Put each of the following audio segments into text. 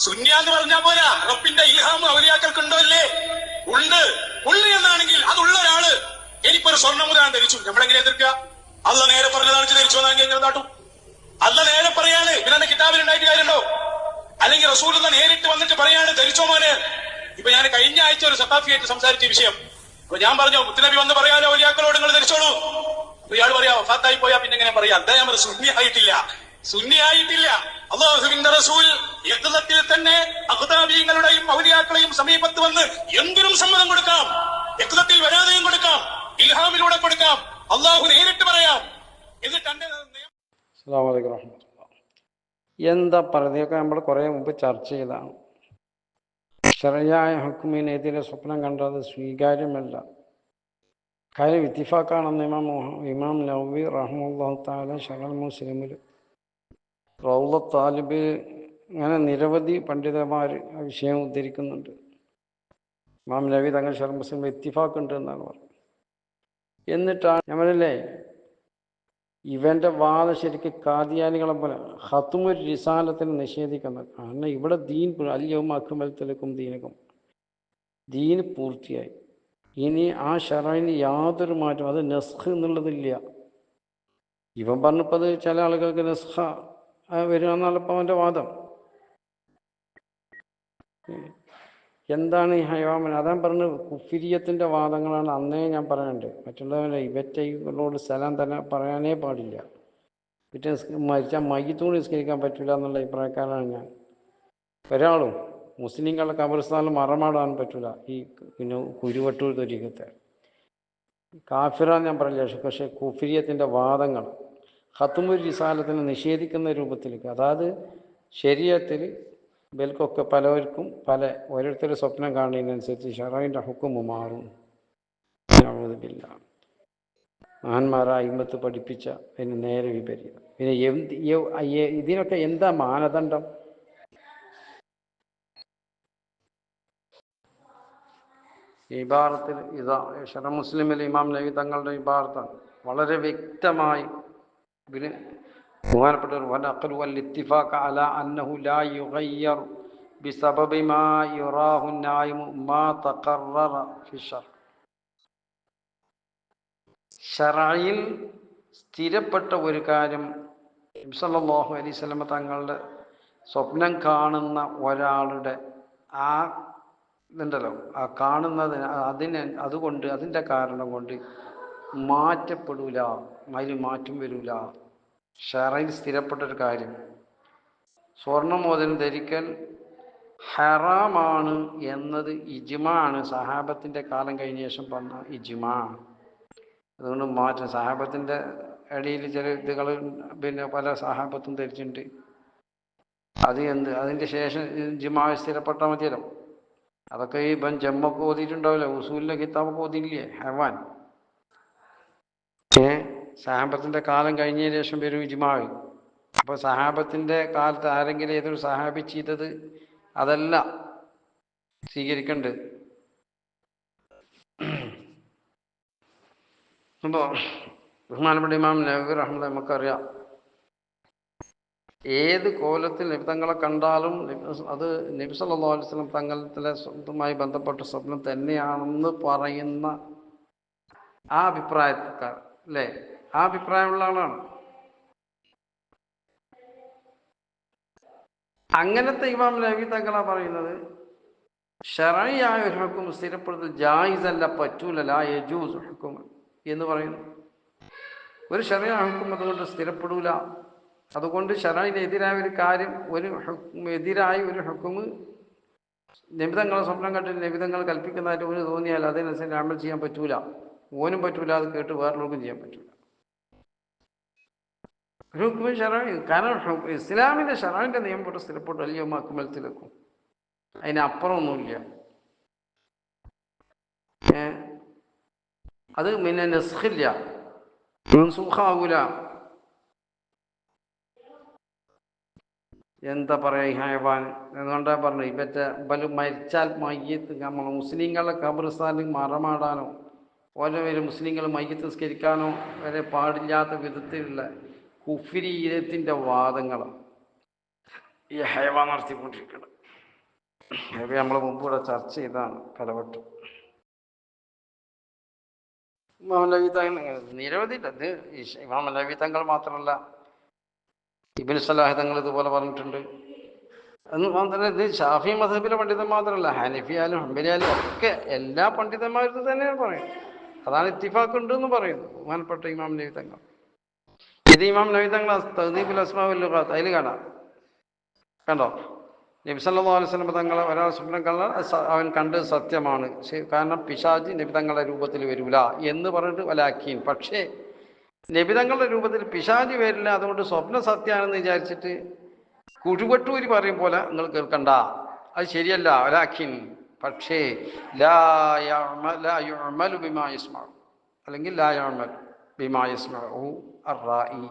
സുന്യ എന്ന് പറഞ്ഞാ പോരാ. റബ്ബിന്റെ ഇൽഹാം അവലിയാക്കൾക്ക് ഉണ്ടോ. അല്ലേ ഉണ്ട് ഉണ്ട് എന്നാണെങ്കിൽ അതുള്ള ഒരാൾ എനിക്കൊരു മുതലാണ് ധരിച്ചു. നമ്മളെങ്ങനെ എതിർക്കുക? അല്ല നേരെ പറഞ്ഞതാണ് ധരിച്ചു എന്നാണെങ്കിൽ എങ്ങനെ നാട്ടും? അല്ല നേരെ പറയാണ്. പിന്നെ കിതാബിൽ ഉണ്ടായിട്ട് കാര്യമുണ്ടോ? അല്ലെങ്കിൽ റസൂൽ നേരിട്ട് വന്നിട്ട് പറയാണ് ധരിച്ചോ മോനെ? ഇപ്പൊ ഞാൻ കഴിഞ്ഞ ആഴ്ച ഒരു സത്താഫിയായിട്ട് സംസാരിച്ച വിഷയം. അപ്പൊ ഞാൻ പറഞ്ഞു മുത്തുനബി വന്ന് പറയാലോ ഒലിയാക്കളോട് നിങ്ങൾ ധരിച്ചോളൂ. ഇയാൾ പറയാ വഫാത്തായി പോയാ പിന്നെ എങ്ങനെ പറയാ? അദ്ദേഹം സുന്നി ആയിട്ടില്ല. സുന്നി ആയിട്ടില്ല. അള്ളാഹുവിന്റെ റസൂൽ യജ്ഞത്തിൽ തന്നെ അഹുദാബീങ്ങളുടെയും മൗലിയാക്കളെയും സമീപത്ത് വന്ന് എന്തിനും സമ്മതം കൊടുക്കാം. യുദ്ധത്തിൽ വരാതെയും കൊടുക്കാം. ഇൽഹാമിലൂടെ കൊടുക്കാം. അള്ളാഹു നേരിട്ട് പറയാം. എന്നിട്ട് എന്താ പറയുന്നതൊക്കെ നമ്മൾ കുറെ മുമ്പ് ചർച്ച ചെയ്തതാണ്. ശരയായ ഹുക്കുമിനെതിരെ സ്വപ്നം കണ്ടത് സ്വീകാര്യമല്ല. കാര്യം ഇത്തിഫാക്കാണെന്ന് ഇമാം ഇമാം നവി റഹ്മുല്ലാ താല ഷറൽ മുസ്ലിമിൽ റൗല താലിബ് അങ്ങനെ നിരവധി പണ്ഡിതന്മാർ ആ വിഷയം ഉദ്ധരിക്കുന്നുണ്ട്. മാം നബി തങ്ങൾ ശർമ്മ സിംഗ് ഇത്തിഫാക്ക് ഉണ്ട് എന്നാണ് പറഞ്ഞത്. എന്നിട്ടാണ് നമ്മളല്ലേ ഇവന്റെ വാദം ശരിക്ക് കാദിയാനികളെ പോലെ ഹത്തുമൊരു റിസാലത്തിന് നിഷേധിക്കുന്നത്. കാരണം ഇവിടെ ദീൻ അല്യവും അക്കുമലത്തിലേക്കും ദീനക്കും ദീൻ പൂർത്തിയായി. ഇനി ആ ഷറൈന് യാതൊരു മാറ്റം അത് നെസ്ഖ് എന്നുള്ളതില്ല. ഇവൻ പറഞ്ഞപ്പോൾ അത് ചില ആളുകൾക്ക് നെസ്ഖ വരിക എന്നാണ് ഇപ്പോൾ അവന്റെ വാദം. എന്താണ് ഈ ഹൈവാമൻ? അതാൻ പറഞ്ഞത് കുഫിരിയത്തിന്റെ വാദങ്ങളാണ് അന്നേ ഞാൻ പറയുന്നുണ്ട് മറ്റുള്ളവരെ ഇവറ്റകളോട് സ്ഥലം തന്നെ പറയാനേ പാടില്ല. പിറ്റേ മരിച്ചാൽ മയ്യത്തൂണ് നിസ്കരിക്കാൻ പറ്റില്ല എന്നുള്ള അഭിപ്രായക്കാരാണ് ഞാൻ. ഒരാളും മുസ്ലിങ്ങളുടെ കബർസ്ഥാനിൽ മറമാടാൻ പറ്റില്ല ഈ പിന്നെ കുരുവട്ടൂർ തൊരിക്കത്തെ കാഫിറാന്ന് ഞാൻ പറയില്ല പക്ഷേ കുഫിരിയത്തിന്റെ വാദങ്ങൾ ഹത്തുമുരി റിസാലത്തിനെ നിഷേധിക്കുന്ന രൂപത്തിലേക്ക്. അതായത് ശരീരത്തിൽ ഇവൽക്കൊക്കെ പലവർക്കും പല ഓരോരുത്തർ സ്വപ്നം കാണുന്നതിനനുസരിച്ച് ഷറൈന്റെ ഹുക്കുമ് മാറും. നഅൂദുബില്ല. മഹാന്മാരെ അയിമത്ത് പഠിപ്പിച്ച പിന്നെ നേരെ വിപരീതം. പിന്നെ എന്ത് ഇതിനൊക്കെ എന്താ മാനദണ്ഡം? ഇബാറത്തിൽ ഇതാ ഷറ മുസ്ലിമിൽ ഇമാം നബി തങ്ങളുടെ ഇബാറത്താണ്. വളരെ വ്യക്തമായി ഇതിന് ബഹുമാനപ്പെട്ടവർ അക്കലു വൽ ഇത്തിഫാഖ അല അന്നഹു ലാ യുഗയ്യർ ബിസബബി ما يراه النائم മാ തഖററ في ഷറായിൽ സ്ഥിരപ്പെട്ട ഒരു കാര്യം നബി സല്ലല്ലാഹു അലൈഹി തങ്ങളുടെ സ്വപ്നം കാണുന്ന ഒരാളുടെ ആ ഇതുണ്ടല്ലോ ആ കാണുന്നതിന് അതിന് അതുകൊണ്ട് അതിന്റെ കാരണം കൊണ്ട് മാറ്റപ്പെടൂല അതിൽ മാറ്റം വരൂല. ഷറയിൽ സ്ഥിരപ്പെട്ട ഒരു കാര്യം. സ്വർണമോദനം ധരിക്കൽ ഹറാമാണ് എന്നത് ഇജ്മാണ്. സഹാബത്തിന്റെ കാലം കഴിഞ്ഞ ശേഷം വന്ന ഇജ്മാ. അതുകൊണ്ട് മാറ്റം. സഹാബത്തിന്റെ ഇടയിൽ ചില ഇതുകൾ പിന്നെ പല സഹാബത്തും ധരിച്ചിട്ടുണ്ട്. അത് എന്ത്? അതിന്റെ ശേഷം ജിമാ സ്ഥിരപ്പെട്ടാൽ മതിയല്ലോ. അതൊക്കെ ഈ ഇപ്പം ജമ്മൊക്കെ ഓതിയിട്ടുണ്ടാവില്ല? ഉസൂലിലെ കിതാബൊക്കെ ഓതിയില്ലേ ഹവാൻ. ഏ? സഹാബത്തിന്റെ കാലം കഴിഞ്ഞതിന് ശേഷം വരും ഇജ്മാവ് അപ്പോൾ സഹാബത്തിന്റെ കാലത്ത് ആരെങ്കിലും ഏതൊരു സഹാബി ചെയ്തത് അതല്ല. സ്വീകരിക്കണ്ട്. അപ്പോ ബഹുമാനപ്പെട്ട ഇമാം നബി റഹ്മ നമുക്കറിയാം. ഏത് കോലത്തിൽ നിബിതങ്ങളെ കണ്ടാലും അത് നബി അലൈഹി വസല്ലം തങ്ങളത്തിലെ സ്വന്തമായി ബന്ധപ്പെട്ട സ്വപ്നം തന്നെയാണെന്ന് പറയുന്ന ആ അഭിപ്രായക്കാർ അല്ലേ? ആ അഭിപ്രായമുള്ള ആളാണ്. അങ്ങനത്തെ ഇമാം നബി തങ്ങളാ പറയുന്നത് ഷറയായ ഒരു ഹുക്കും സ്ഥിരപ്പെടുത്തൽ ജായിസല്ല പറ്റൂലല്ല യജൂസ് ഹുക്കും എന്ന് പറയുന്നു. ഒരു ഷറയായ ഹുക്കും അതുകൊണ്ട് സ്ഥിരപ്പെടൂല. അതുകൊണ്ട് ഷറയിനെതിരായ ഒരു കാര്യം ഒരു ഹുക്കും എതിരായ ഒരു ഹുക്കുമ് നിമിതങ്ങളെ സ്വപ്നം കണ്ടിട്ട് നിമിതങ്ങൾ കൽപ്പിക്കുന്നതായിട്ട് ഓന് തോന്നിയാൽ അതിനനുസരിച്ച് അമൽ ചെയ്യാൻ പറ്റൂല. ഓനും പറ്റൂല അത് കേട്ട് വേറൊരാൾക്കും ചെയ്യാൻ പറ്റൂല. ഒരു ഹുക്കുമ് ഷറായി കാരണം ഇസ്ലാമിന്റെ ഷറായിന്റെ നിയമം പോലെ സ്ഥിരപ്പെട്ടു അല്ലയോ മക്കുമലത്തിലെക്കും അതിനപ്പുറമൊന്നുമില്ല ഏ? അത് പിന്നെ നെസ്ഖില്ല. മൻസൂഖാവൂല എന്താ പറയാ ഹയവാൻ അതുകൊണ്ടാ പറഞ്ഞു ഇവറ്റ ബലു മരിച്ചാൽ മയ്യത്ത് നമ്മൾ മുസ്ലിങ്ങളെ ഖബർസ്ഥാനിൽ മറമാടാനോ ഓരോ പേര് മുസ്ലിങ്ങൾ മയ്യത്ത് നിസ്കരിക്കാനോ വരെ പാടില്ലാത്ത വിധത്തിലുള്ള കുഫിരീയത്തിന്റെ വാദങ്ങളാണ് ഈ ഹൈവ നടത്തിക്കൊണ്ടിരിക്കുന്നത് അത് നമ്മൾ മുമ്പ് ഇവിടെ ചർച്ച ചെയ്താണ് പലവട്ടം. ഇമാം നബി തങ്ങൾ നിരവധി. ഇത് ഈ ഇമാം നബി തങ്ങൾ മാത്രമല്ല ഇബിൻ സലാഹ് തങ്ങൾ ഇതുപോലെ പറഞ്ഞിട്ടുണ്ട്. എന്ന് മാത്രമല്ല ഇത് ഷാഫി മധബിലെ പണ്ഡിതൻ മാത്രമല്ല ഹനഫിയാലും ഹംബലിയാലും ഒക്കെ എല്ലാ പണ്ഡിതന്മാരും തന്നെയാണ് പറയുന്നത്. അതാണ് ഇത്തിഫാക്ക് ഉണ്ട് എന്ന് പറയുന്നു ബഹുമാനപ്പെട്ട ഇമാം നബി തങ്ങൾ. ഇത് ഇമാം നബി ക്ലാസ് തഹദീബുൽ അസ്മാവുൽ ലുഗാത്ത്. അതിൽ കാണാം. കണ്ടോ? നബി സല്ലല്ലാഹു അലൈഹി വസല്ലം തങ്ങളെ ഒരാൾ സ്വപ്നം കണ്ടാൽ അവൻ കണ്ട് സത്യമാണ്. കാരണം പിശാജ് നബി തങ്ങളുടെ രൂപത്തിൽ വരില്ല എന്ന് പറഞ്ഞിട്ട് വലാക്കീൻ പക്ഷേ നബി തങ്ങളുടെ രൂപത്തിൽ പിശാജ് വരില്ല. അതുകൊണ്ട് സ്വപ്ന സത്യമാണെന്ന് വിചാരിച്ചിട്ട് കുഴുവട്ടൂരി പറയും പോലെ നിങ്ങൾ കേൾക്കണ്ട. അത് ശരിയല്ല വലാഖിൻ. പക്ഷേ ലാ ലാ അല്ലെങ്കിൽ ലാ ബിമാ യസ്മഉ അർറായി.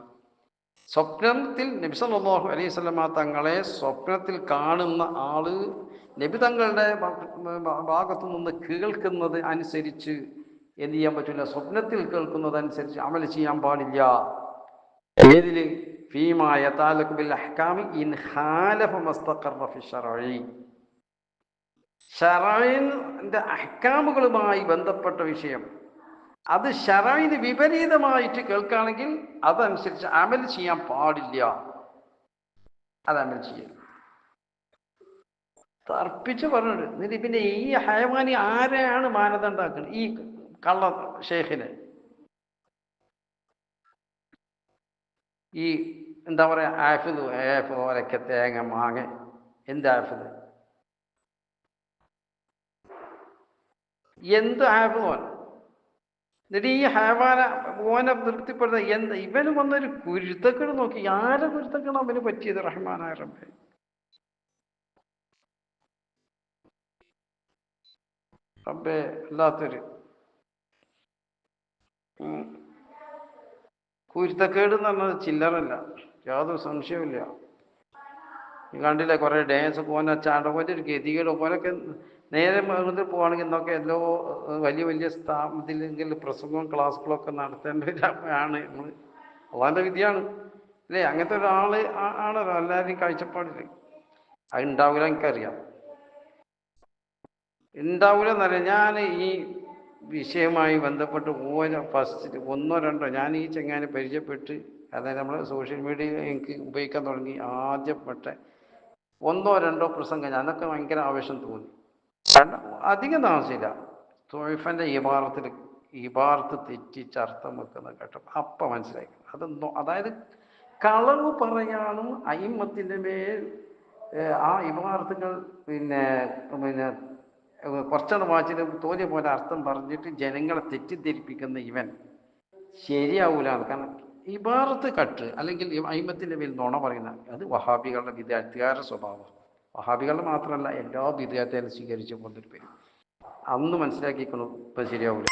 സ്വപ്നത്തിൽ നബി സല്ലല്ലാഹു അലൈഹി വസല്ലമ തങ്ങളെ സ്വപ്നത്തിൽ കാണുന്ന ആൾ നബി തങ്ങളുടെ ഭാഗത്തു നിന്ന് കേൾക്കുന്നത് അനുസരിച്ച് എന്ത് ചെയ്യാൻ പറ്റില്ല സ്വപ്നത്തിൽ കേൾക്കുന്നത് അനുസരിച്ച് അമൽ ചെയ്യാൻ പാടില്ല. ഏതിൽ ഫീമാ യതാലഖു ബിൽ അഹ്കാമി ഇൻ അഹ്കാമുകളുമായി ബന്ധപ്പെട്ട വിഷയം. അത് ഷറായിന് വിപരീതമായിട്ട് കേൾക്കുകയാണെങ്കിൽ അതനുസരിച്ച് അമൽ ചെയ്യാൻ പാടില്ല. അത് അമൽ തർപ്പിച്ച് പറഞ്ഞിട്ട് എന്നിട്ട് പിന്നെ ഈ ഹയവാനി ആരെയാണ് മാനദണ്ഡാക്കുന്നത് ഈ കള്ള ഷേഖിനെ. ഈ എന്താ പറയാ ആഫിദ് ആഫിദ് തേങ്ങ മാങ്ങ എന്ത് ആഫിദ്? എന്ത് ആഫിദോൻ എന്നിട്ട് ഈ ഹേവാന ഓനെ തൃപ്തിപ്പെടുന്ന എന്ത്? ഇവന് വന്നൊരു കുരുത്തക്കേട് നോക്കി. ആരെ കുരുത്തക്കേട് അവന് പറ്റിയത് റഹ്മാനായ റബ്ബെ? അല്ലാത്തൊരു കുരുത്തക്കേട് എന്ന് പറഞ്ഞത് ചില്ലറല്ല. യാതൊരു സംശയമില്ല കണ്ടില്ലേ കുറേ ഡാൻസ് പോകാൻ ചാണ്ടപോന്റെ ഒരു ഗതികേട് പോലൊക്കെ നേരെ വെറുതെ പോവാണെങ്കിൽ ഇന്നൊക്കെ എല്ലോ വലിയ വലിയ സ്ഥാപനത്തിലെങ്കിൽ പ്രസംഗവും ക്ലാസ്സുകളൊക്കെ നടത്തേണ്ടവരാണ് നമ്മൾ അള്ളാന്റെ വിധിയാണ്. അല്ലേ? അങ്ങനത്തെ ഒരാൾ ആണല്ലോ എല്ലാവരും കാഴ്ചപ്പാടിൽ അത് ഉണ്ടാവില്ല എനിക്കറിയാം. ഉണ്ടാവില്ല എന്നല്ല ഞാൻ ഈ വിഷയവുമായി ബന്ധപ്പെട്ട് ഓരോ ഫസ്റ്റ് ഒന്നോ രണ്ടോ ഞാൻ ഈ ചെങ്ങാനെ പരിചയപ്പെട്ട് അതായത് നമ്മൾ സോഷ്യൽ മീഡിയ എനിക്ക് ഉപയോഗിക്കാൻ തുടങ്ങി ആദ്യപ്പെട്ട ഒന്നോ രണ്ടോ പ്രസംഗം അതൊക്കെ ഭയങ്കര ആവേശം തോന്നി. കാരണം അധികം താമസിച്ചില്ല തൊഴിഫന്റെ ഇബാറത്തിൽ ഇബാറത്ത് തെറ്റിച്ച് അർത്ഥം വെക്കുന്ന കേട്ടപ്പോൾ അപ്പം മനസ്സിലായി. അത് അതായത് കളവ് പറയാനും അയിമത്തിന്റെ മേൽ ആ ഇബാറത്തുകൾ പിന്നെ പിന്നെ കുറച്ചാണ് വാച്ചിന് തോന്നിയ പോലെ അർത്ഥം പറഞ്ഞിട്ട് ജനങ്ങളെ തെറ്റിദ്ധരിപ്പിക്കുന്ന ഇവൻ ശരിയാവൂല. കാരണം ഇബാറത്ത് കട്ട് അല്ലെങ്കിൽ അയിമത്തിന്റെ മേൽ നുണ പറയുന്ന അത് വഹാബികളുടെ വിദ്യാർത്ഥികാരുടെ സ്വഭാവം. വഹാബികളുടെ മാത്രമല്ല എല്ലാ വിദ്യാർത്ഥികളും സ്വീകരിച്ചു കൊണ്ടൊരു പേര് അന്ന് മനസ്സിലാക്കിക്കണം ഇപ്പം ശരിയാവൂല.